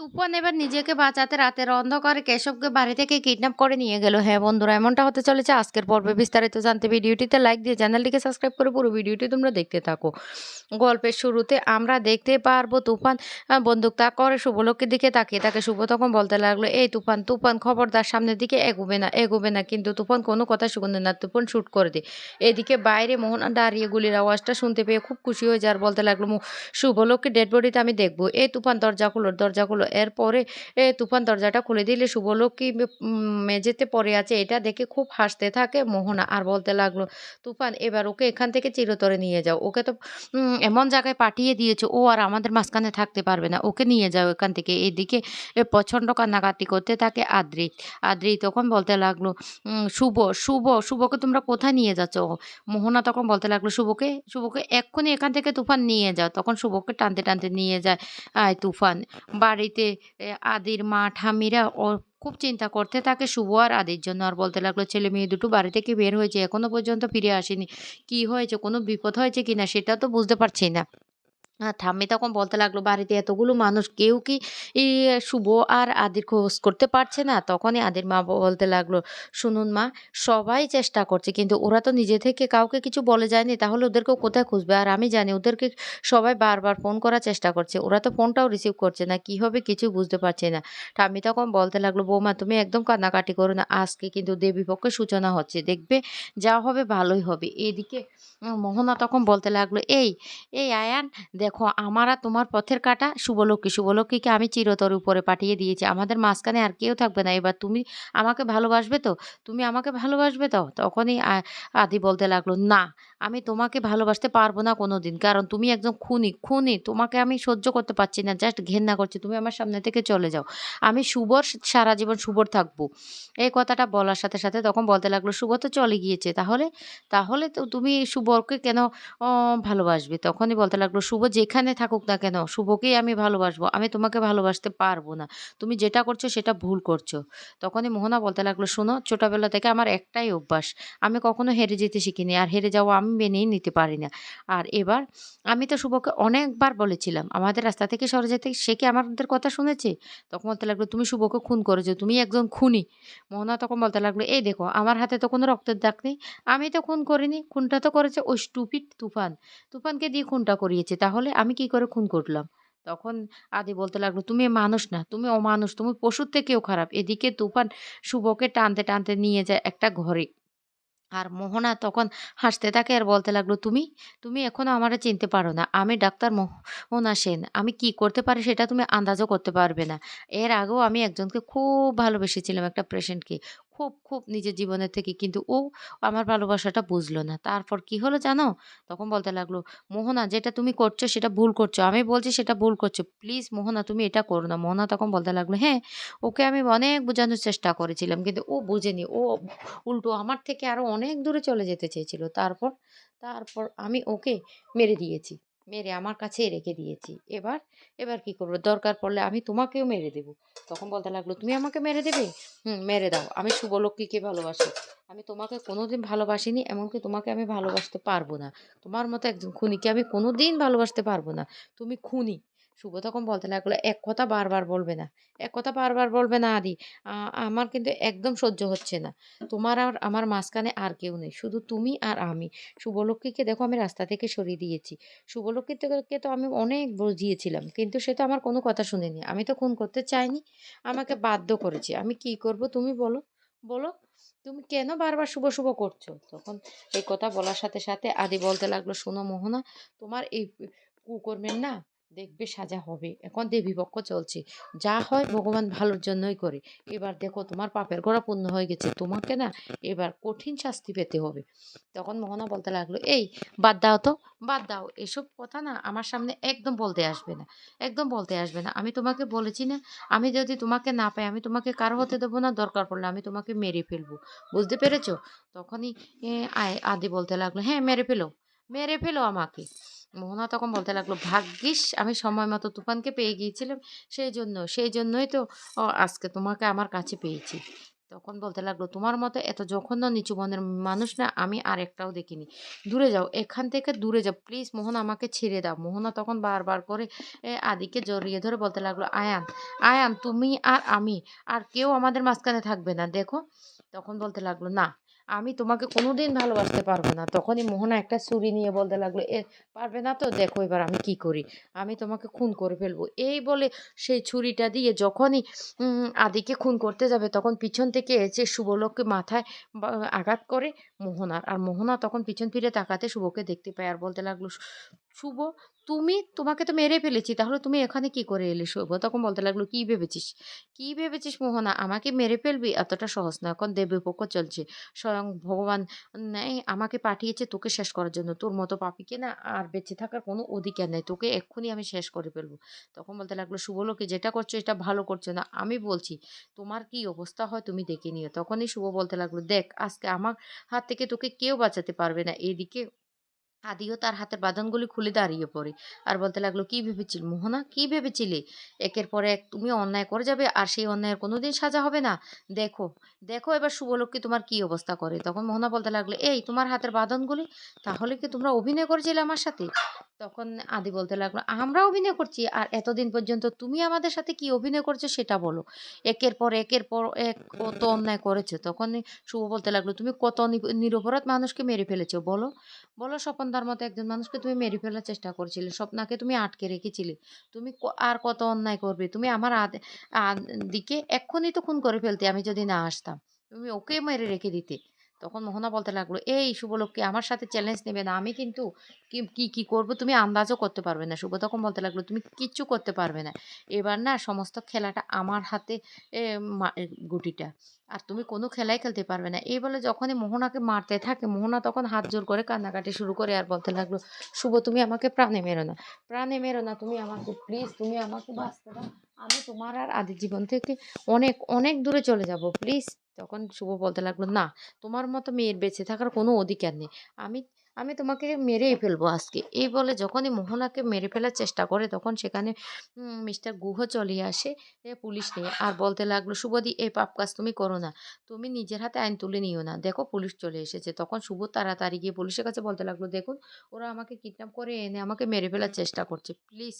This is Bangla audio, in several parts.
তুফান এবার নিজেকে বাঁচাতে রাতের অন্ধকারে কেশবকে বাড়ি থেকে কিডন্যাপ করে নিয়ে গেল। হ্যাঁ বন্ধুরা, এমনটা হতে চলেছে আজকের পর্বে বিস্তারিত জানতে। ভিডিওটিতে লাইক দিয়ে চ্যানেলটিকে সাবস্ক্রাইব করে পুরো ভিডিওটি তোমরা দেখতে থাকো। গল্পের শুরুতে আমরা দেখতে পারব তুফান বন্দুক তাক করে শুভলোকের দিকে তাকিয়ে তাকে শুভ তখন বলতে লাগল, এই তুফান তুফান খবরদার সামনের দিকে এগোবে না এগোবে না, কিন্তু তুফান কোনো কথা শুনবে না, তুফান শ্যুট করে দে। এদিকে বাইরে মোহনা দাঁড়িয়ে গুলির আওয়াজটা শুনতে পেয়ে খুব খুশি হয়ে যার বলতে লাগল, "মো- শুভলোককে ডেড বডিতে আমি দেখব। এই তুফান দরজা খুলো দরজা খুলো এরপরে এ তুফান দরজাটা খুলে দিলে শুভলোক কি উম, মেঝেতে পড়ে আছে। এটা দেখে খুব হাসতে থাকে মোহনা আর বলতে লাগল তুফান এবার ওকে এখান থেকে চিরতরে নিয়ে যাও। ওকে তো এমন জায়গায় পাঠিয়ে দিয়েছে ও আর আমাদের মাঝখানে থাকতে পারবে না। ওকে নিয়ে যাও এখান থেকে। এদিকে প্রচণ্ড কান্নাকাটি করতে থাকে আদ্রি। আদ্রি তখন বলতে লাগল শুভ শুভ শুভকে তোমরা কোথায় নিয়ে যাচ্ছ? মোহনা তখন বলতে লাগল শুভকে শুভকে এক্ষুনি এখান থেকে তুফান নিয়ে যাও। তখন শুভকে টানতে টানতে নিয়ে যায় আয় তুফান। বাড়িতে আদির মা ঠামিরা খুব চিন্তা করতে থাকে শুভ আর আদির জন্য। আর বলতে লাগল, ছেলে মেয়ে দুটো বাড়ি থেকে বের হয়েছে, এখনও পর্যন্ত ফিরে আসেনি। কি হয়েছে, কোনো বিপদ হয়েছে কিনা সেটা তো বুঝতে পারছি না। ঠাম্মি তখন বলতে লাগল, বাড়িতে এতগুলো মানুষ, কেউ কি শুভ আর আদির খোঁজ করতে পারছে না? তখনই আদির মা বলতে লাগল, শুনুন মা, সবাই চেষ্টা করছে, কিন্তু ওরা তো নিজে থেকে কাউকে কিছু বলে যায়নি, তাহলে ওদেরকেও কোথায় খুঁজবে? আর আমি জানি ওদেরকে সবাই বারবার ফোন করার চেষ্টা করছে, ওরা তো ফোনটাও রিসিভ করছে না, কি হবে কিছু বুঝতে পারছে না। ঠাম্মি তখন বলতে লাগল, বৌমা, তুমি একদম কান্নাকাটি করো না, আজকে কিন্তু দেবী পক্ষে সূচনা হচ্ছে, দেখবে যা হবে ভালোই হবে। এদিকে মোহনা তখন বলতে লাগল, এই এই আয়ান, দেখো আমার আর তোমার পথের কাটা শুভলক্ষ্মী। শুভলক্ষ্মীকে আমি চিরতর উপরে পাঠিয়ে দিয়েছি। আমাদের মাঝখানে আর কেউ থাকবে না। এবার তুমি আমাকে ভালোবাসবে তো? তুমি আমাকে ভালোবাসবে তো? তখনই আদি বলতে লাগল, না, আমি তোমাকে ভালোবাসতে পারব না কোনো দিন কারণ তুমি একজন খুনি। খুনি, তোমাকে আমি সহ্য করতে পারছি না। জাস্ট ঘেন্না করছি। তুমি আমার সামনে থেকে চলে যাও। আমি শুভর সারা জীবন শুভর থাকব। এই কথাটা বলার সাথে সাথে তখন বলতে লাগল, শুভ তো চলে গিয়েছে। তাহলে তাহলে তো তুমি শুভকে কেন ভালোবাসবে? তখনই বলতে লাগল, শুভ যেখানে থাকুক না কেন, শুভকেই আমি ভালোবাসবো। আমি তোমাকে ভালোবাসতে পারব না। তুমি যেটা করছ সেটা ভুল করছ। তখনই মোহনা বলতে লাগল, শোনো, ছোটবেলা থেকে আমার একটাই অভ্যাস। আমি কখনো হেরে যেতে শিখিনি। আর হেরে যাওয়া আমি মেনেই নিতে পারি না। আর এবার আমি তো শুভকে অনেকবার বলেছিলাম, আমাদের রাস্তা থেকে সরে যেতে সে কি আমাদের কথা শুনেছে? তখন বলতে লাগল, তুমি শুভকে খুন করেছ, তুমি একজন খুনি। মোহনা তখন বলতে লাগল, এই দেখো, আমার হাতে তো কোনো রক্তের দাগ নেই। আমি তো খুন করিনি, খুনটা তো করেছে ওই স্টুপিড তুফান। তুফানকে দিয়ে খুনটা করিয়েছে। তাহলে আমি কি করে খুন করলাম? তখন আদি বলতে লাগল, তুমি মানুষ না, তুমি অমানুষ, তুমি পশুর থেকেও খারাপ। এদিকে তুফান শুভকে টানতে টানতে নিয়ে যায় একটা ঘরে। আর মোহনা তখন হাসতে থাকে আর বলতে লাগল, তুমি তুমি এখনও আমারে চিনতে পারো না, আমি ডাক্তার মোহনা সেন, আমি কি করতে পারি সেটা তুমি আন্দাজও করতে পারবে না। এর আগেও আমি একজনকে খুব ভালোবেসেছিলাম একটা পেশেন্টকে খুব খুব নিজের জীবনের থেকে কিন্তু ও আমার ভালোবাসাটা বুঝলো না। তারপর কি হলো জানো? তখন বলতে লাগল, মোহনা, যেটা তুমি করছ সেটা ভুল করছ। আমি বলছি সেটা ভুল করছ। প্লিজ মোহনা, তুমি এটা করো না। মোহনা তখন বলতে লাগল হ্যাঁ ওকে আমি অনেক বোঝানোর চেষ্টা করেছিলাম, কিন্তু ও বুঝেনি। ও উল্টো আমার থেকে আরও অনেক দূরে চলে যেতে চেয়েছিল। তারপর তারপর আমি ওকে মেরে দিয়েছি। মেরে আমার কাছেই রেখে দিয়েছি। এবার এবার কি করব? দরকার পড়লে আমি তোমাকেও মেরে দেবো। তখন বলতে লাগল, তুমি আমাকে মেরে দেবে? হুম, মেরে দাও। আমি শুভলক্ষ্মীকে ভালোবাসি। আমি তোমাকে কোনোদিন ভালোবাসিনি, এমনকি তোমাকে আমি ভালোবাসতে পারব না। তোমার মতো একজন খুনিকে আমি কোনোদিন ভালোবাসতে পারব না। তুমি খুনি। শুভ তখন বলতে লাগল এক কথা বারবার বলবে না এক কথা বারবার বলবে না আদি আমার কিন্তু একদম সহ্য হচ্ছে না তোমার আর আমার মাঝখানে আর কেউ নেই শুধু তুমি আর আমি শুভলক্ষ্মীকে দেখো আমি রাস্তা থেকে সরিয়ে দিয়েছি শুভলক্ষ্মীকে তো আমি অনেক বুঝিয়েছিলাম কিন্তু সে তো আমার কোনো কথা শুনেনি আমি তো খুন করতে চাইনি আমাকে বাধ্য করেছে আমি কি করব তুমি বলো বলো তুমি কেন বারবার শুভ শুভ করছ তখন এই কথা বলার সাথে সাথে আদি বলতে লাগল শোনো মোহনা তোমার এই কুকর্মের না দেখবে সাজা হবে। এখন দেবী পক্ষ চলছে। যা হয় ভগবান ভালোর জন্যই করে। এবার দেখো তোমার পাপের গড়া পূর্ণ হয়ে গেছে। তোমাকে না এবার কঠিন শাস্তি পেতে হবে। তখন মোহনা বলতে লাগল, এই, বাদ দাও তো, বাদ দাও। এসব কথা না আমার সামনে একদম বলতে আসবে না। একদম বলতে আসবে না। আমি তোমাকে বলেছি না, আমি যদি তোমাকে না পাই, আমি তোমাকে কারও হতে দেবো না, দরকার পড়লে আমি তোমাকে মেরে ফেলব। বুঝতে পেরেছ? তখনই আদি বলতে লাগল হ্যাঁ মেরে ফেলো মেরে ফেলো আমাকে। মোহনা তখন বলতে লাগল ভাগ্যিস আমি সময় মতো তুফানকে পেয়ে গিয়েছিলাম সেই জন্য সেই জন্যই তো আজকে তোমাকে আমার কাছে পেয়েছি তখন বলতে লাগল, "তোমার মতো এত জঘন্য নিচু মনের মানুষ না আমি আর একটাও দেখিনি। দূরে যাও, এখান থেকে দূরে যাও। প্লিজ মোহন আমাকে ছেড়ে দাও।" মোহনা তখন বারবার করে আদিকে জড়িয়ে ধরে বলতে লাগল, "আয়ান, আয়ান তুমি আর আমি, আর কেউ আমাদের মাঝখানে থাকবে না। দেখো" তখন বলতে লাগল, "না, আমি তোমাকে কোনোদিন ভালোবাসতে পারব না।" তখনই মোহনা একটা ছুরি নিয়ে বলতে লাগল, "এ পারবে না তো? দেখো এবার আমি কি করি। আমি তোমাকে খুন করে ফেলব।" এই বলে সেই ছুরিটা দিয়ে যখনই আদিকে খুন করতে যাবে তখন পিছন থেকে এসে শুভলোককে মাথায় আঘাত করে মোহনার। আর মোহনা তখন পিছন ফিরে তাকাতে শুভকে দেখতে পায় আর বলতে লাগল, "শু শুভ তুমি? তোমাকে তো মেরে ফেলেছি। তাহলে তুমি এখানে কি করে এলে?" শুভ তখন বলতে লাগল, "কি ভেবেছিস? কি ভেবেছিস মোহনা? আমাকে মেরে ফেলবি? এতটা সহজ না। এখন দেবীপক্ষ চলছে। স্বয়ং ভগবান আমাকে পাঠিয়েছে তোকে শেষ করার জন্য। তোর মতো পাপীকে না আর বেঁচে থাকার কোনো অধিকার নেই। তোকে এক্ষুনি আমি শেষ করে ফেলব।" তখন বলতে লাগল, "শুভলোকে যেটা করছ এটা ভালো করছ না। আমি বলছি তোমার কি অবস্থা হয় তুমি দেখে নিও।" তখনই শুভ বলতে লাগল, "দেখ আজকে আমার হাত থেকে তোকে কেউ বাঁচাতে পারবে না।" এদিকে আদিও তার হাতের বাঁধনগুলি খুলে দাঁড়িয়ে পড়ে আর বলতে লাগল, "কি ভেবেছিলে মোহনা? কি ভেবেছিলে? একের পর এক তুমি অন্যায় করে যাবে আর সেই অন্যায়ের কোনোদিন সাজা হবে না? দেখো, দেখো এবার শুভলক্ষ্মী তোমার কি অবস্থা করে।" তখন মোহনা বলতে লাগল, "এই তোমার হাতের বাঁধনগুলি? তাহলে কি তোমরা অভিনয় করেছিলে আমার সাথে?" তখন আদি বলতে লাগল, "আমরা অভিনয় করছি আর এতদিন পর্যন্ত তুমি আমাদের সাথে কি অভিনয় করছ সেটা বলো। একের পর একের পর এক কত অন্যায় করেছ।" তখন শুভ বলতে লাগল, "তুমি কত নিরপরাধ মানুষকে মেরে ফেলেছো বলো? বলো স্বপনদার মতো একজন মানুষকে তুমি মেরে ফেলার চেষ্টা করছিলে। স্বপ্নাকে তুমি আটকে রেখেছিলে। তুমি আর কত অন্যায় করবে? তুমি আমার দিকে এক্ষুনি তো খুন করে ফেলতে আমি যদি না আসতাম। তুমি ওকে মেরে রেখে দিতে।" তখন মোহনা বলতে লাগল, "এই শুভলক্ষ্মী আমার সাথে চ্যালেঞ্জ নেবে না। আমি কিন্তু কি, কি, করব তুমি আন্দাজও করতে পারবে না।" শুভ তখন বলতে লাগল, "তুমি কিচ্ছু করতে পারবে না। এবার না সমস্ত খেলাটা আমার হাতে গুটিটা। আর তুমি কোনো খেলাই খেলতে পারবে না।" এই বলে যখনই মোহনাকে মারতে থাকে মোহনা তখন হাত জোর করে কান্নাকাটি শুরু করে আর বলতে লাগল, "শুভ তুমি আমাকে প্রাণে মেরো না। প্রাণে মেরো না তুমি আমাকে। প্লিজ তুমি আমাকে বাঁচতে দাও। আমি তোমার আর আদি জীবন থেকে অনেক, অনেক দূরে চলে যাব। প্লিজ" তখন শুভ বলতে লাগল, "না, তোমার মতো মেয়ের বেঁচে থাকার কোনো অধিকার নেই। আমি আমি তোমাকে মেরেই ফেলব আজকে।" এই বলে যখনই মোহনাকে মেরে ফেলার চেষ্টা করে তখন সেখানে মিস্টার গুহ চলে আসে পুলিশ নিয়ে আর বলতে লাগল, "শুভদি এই পাপ কাজ তুমি করো না। তুমি নিজের হাতে আইন তুলে নিও না। দেখো পুলিশ চলে এসেছে।" তখন শুভ তাড়াতাড়ি গিয়ে পুলিশের কাছে বলতে লাগল, "দেখুন ওরা আমাকে কিডন্যাপ করে এনে আমাকে মেরে ফেলার চেষ্টা করছে। প্লিজ,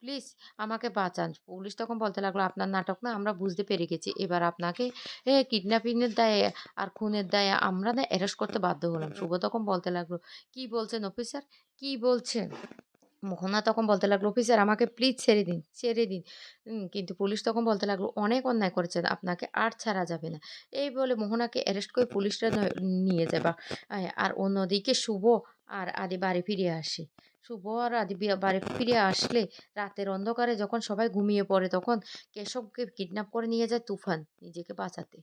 প্লিজ আমাকে বাঁচান।" পুলিশ তখন বলতে লাগল, "আপনার নাটক না আমরা বুঝতে পেরে গেছি। এবার আপনাকে এ কিডন্যাপিং দায়ে আর খুনের দায়ে আমরা না অ্যারেস্ট করতে বাধ্য হলাম।" শুভ তখন বলতে লাগল, "কি বলছেন অফিসার? কি বলছেন?" মোহনা তখন বলতে লাগল, "অফিসার আমাকে প্লিজ ছেড়ে দিন, ছেড়ে দিন।" কিন্তু পুলিশ তখন বলতে লাগল, "অনেক অন্যায় করেছেন। আপনাকে আর ছাড়া যাবে না।" এই বলে মোহনাকে অ্যারেস্ট করে পুলিশরা নিয়ে যায় বা আর অন্যদিকে শুভ আর আদি বাড়ি ফিরে আসে। শুভ আর আদি বাড়ি ফিরে আসলে রাতের অন্ধকারে যখন সবাই ঘুমিয়ে পড়ে তখন কেশবকে কিডন্যাপ করে নিয়ে যায় তুফান নিজেকে বাঁচাতে।